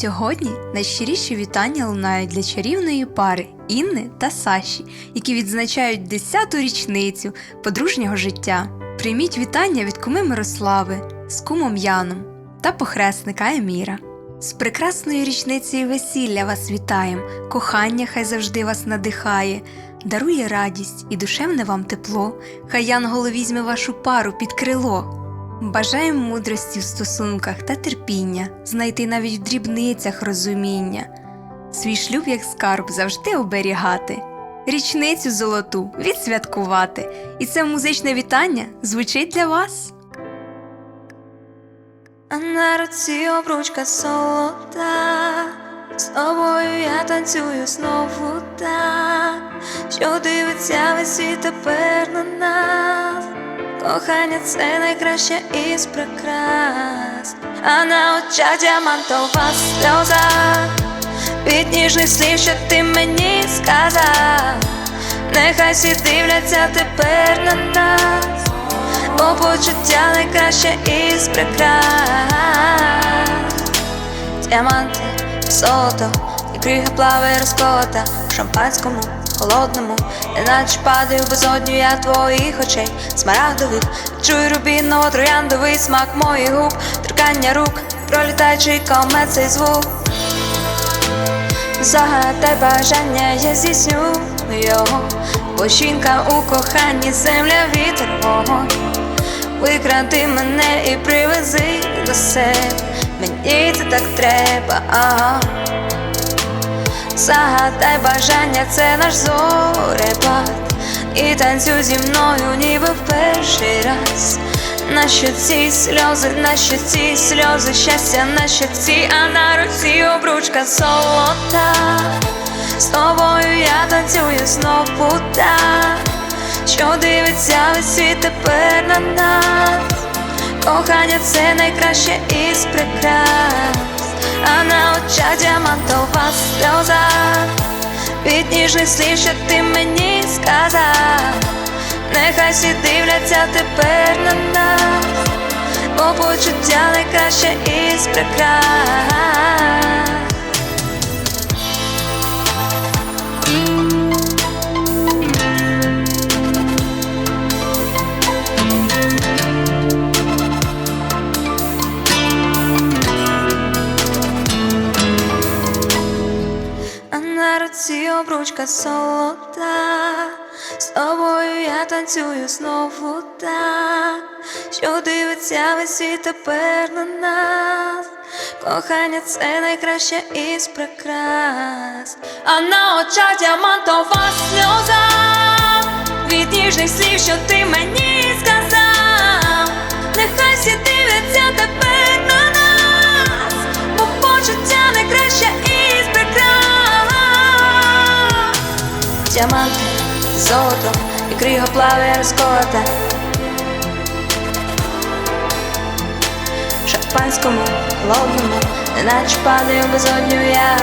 Сьогодні найщиріші вітання лунають для чарівної пари Інни та Саші, які відзначають 10-ту річницю подружнього життя. Прийміть вітання від куми Мирослави з кумом Яном та похресника Еміра. З прекрасною річницею весілля вас вітаєм, кохання хай завжди вас надихає, дарує радість і душевне вам тепло, хай Янголо візьме вашу пару під крило. Бажаємо мудрості в стосунках та терпіння, знайти навіть в дрібницях розуміння, свій шлюб як скарб завжди оберігати, річницю золоту відсвяткувати, і це музичне вітання звучить для вас. А на руці обручка солота, з тобою я танцюю знову так, що дивиться весь світ тепер на нас. Кохання це найкраще із прикрас, а на очах діамантова сльоза від ніжних слів, що ти мені сказав. Нехай всі дивляться тепер на нас, бо почуття найкраще із прикрас. Діаманти, золото, і крига плаває розкота в шампанському, холодному, неначе падаю в безодню я твоїх очей, смарагдових, чую рубіново трояндовий смак моїх губ, торкання рук, пролітаючий комет цей звук. Загадай бажання, я здійсню його, бо жінка у коханні, земля, вітер, вогонь. Викради мене і привези до себе, мені це так треба, ага. Загадай бажання, це наш зорепад І танцюй зі мною, ніби в перший раз. На щоці сльози, на щоці сльози, щастя на щоці, а на руці обручка золота. З тобою я танцюю знову так. Що дивиться весь світ тепер на нас? Кохання це найкраще із прикрас а на очах діамантова сльоза від ніжних слів, що ти мені сказав. Нехай всі дивляться тепер на нас, бо почуття найкраще із прикрас. На руці обручка солота, з тобою я танцюю знову так, що дивиться весь світ тепер на нас. Кохання це найкраще із прикрас, а на очах діамантова сльоза. Від ніжних слів, що ти мені Діаманти, золото і криго плаве розкота. В шампанському, холодному, неначе падаю безодню я.